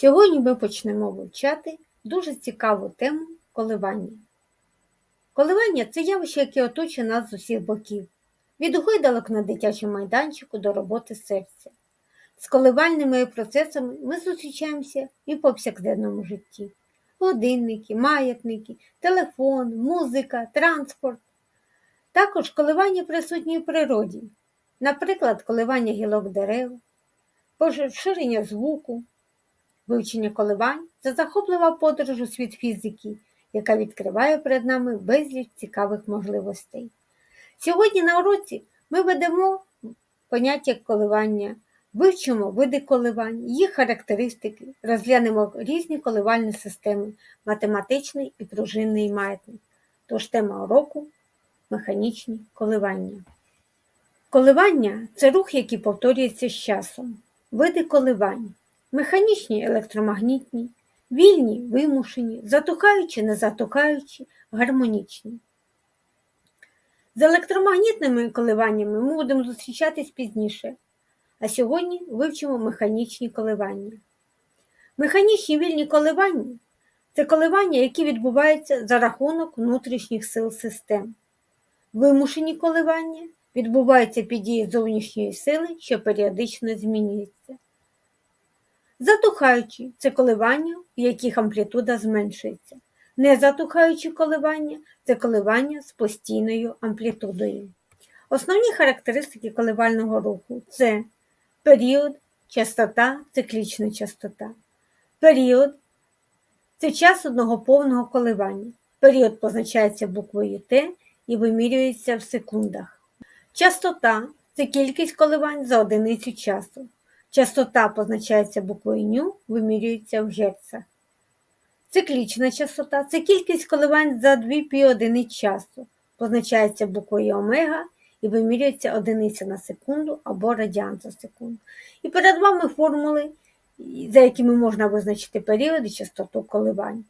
Сьогодні ми почнемо вивчати дуже цікаву тему коливання. Коливання це явище, яке оточує нас з усіх боків, від гойдалок на дитячому майданчику до роботи серця. З коливальними процесами ми зустрічаємося і в повсякденному житті: годинники, маятники, телефон, музика, транспорт. Також коливання присутні в природі, наприклад, коливання гілок дерев, поширення звуку, вивчення коливань це захоплива подорож у світ фізики, яка відкриває перед нами безліч цікавих можливостей. Сьогодні на уроці ми ведемо поняття коливання, вивчимо види коливань, їх характеристики, розглянемо різні коливальні системи, математичний і пружинний маятник. Тож тема уроку механічні коливання. Коливання це рух, який повторюється з часом. Види коливань механічні електромагнітні, вільні вимушені, затухаючі, не затухаючі, гармонічні. З електромагнітними коливаннями ми будемо зустрічатись пізніше, а сьогодні вивчимо механічні коливання. Механічні вільні коливання це коливання, які відбуваються за рахунок внутрішніх сил систем. Вимушені коливання відбуваються під дією зовнішньої сили, що періодично змінюється. Затухаючі це коливання, в яких амплітуда зменшується. Незатухаючі коливання це коливання з постійною амплітудою. Основні характеристики коливального руху це період, частота, циклічна частота. Період це час одного повного коливання. Період позначається буквою Т і вимірюється в секундах. Частота це кількість коливань за одиницю часу. Частота позначається буквою ню, вимірюється в герцах. Циклічна частота це кількість коливань за 2 піводиниць часу, позначається буквою омега і вимірюється одиниця на секунду або радіан за секунду. І перед вами формули, за якими можна визначити період і частоту коливань.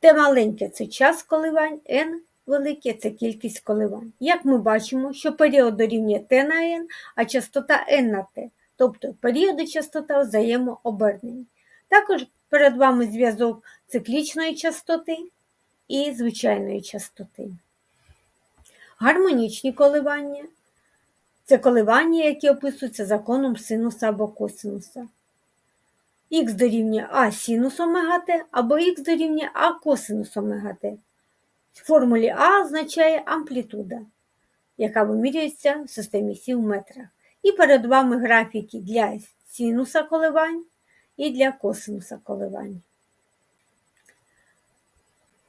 Т маленьке це час коливань, n велике це кількість коливань. Як ми бачимо, що період дорівнює Т на n, а частота n на Т тобто періоди частота взаємообернені. Також перед вами зв'язок циклічної частоти і звичайної частоти. Гармонічні коливання це коливання, які описуються законом синуса або косинуса. Х дорівнює А синус омега Т або х дорівнює А косинус омега Т. В формулі А означає амплітуда, яка вимірюється в системі Сі в метрах. І перед вами графіки для синуса коливань і для косинуса коливань.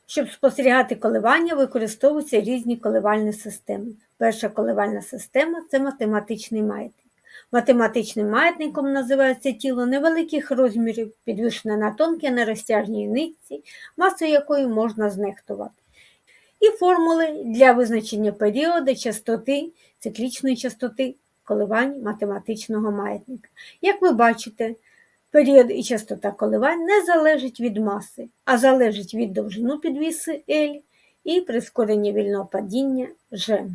Щоб спостерігати коливання, використовуються різні коливальні системи. Перша коливальна система це математичний маятник. Математичним маятником називається тіло невеликих розмірів, підвищене на тонкій нерозтяжній нитці, масу якої можна знехтувати. І формули для визначення періоду, частоти, циклічної частоти коливань математичного маятника. Як ви бачите, період і частота коливань не залежить від маси, а залежить від довжину підвіси L і прискорення вільного падіння G.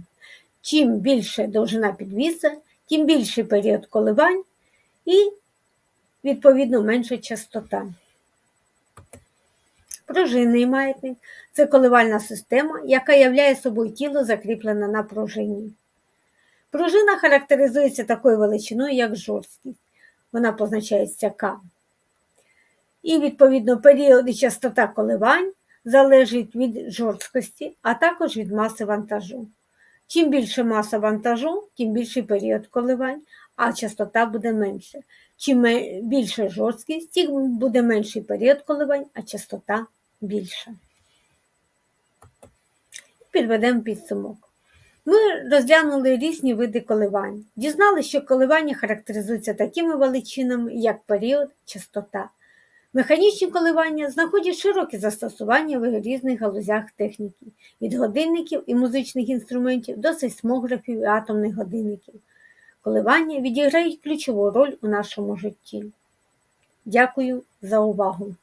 Чим більше довжина підвіса, тим більший період коливань і, відповідно, менша частота. Пружинний маятник це коливальна система, яка являє собою тіло закріплене на пружині. Пружина характеризується такою величиною, як жорсткість. Вона позначається К. І, відповідно, період і частота коливань залежить від жорсткості, а також від маси вантажу. Чим більше маса вантажу, тим більший період коливань, а частота буде менше. Чим більша жорсткість, тим буде менший період коливань, а частота більша. Підведемо підсумок. Розглянули різні види коливань. Дізналися, що коливання характеризуються такими величинами, як період, частота. Механічні коливання знаходять широке застосування в різних галузях техніки, від годинників і музичних інструментів до сейсмографів і атомних годинників. Коливання відіграють ключову роль у нашому житті. Дякую за увагу!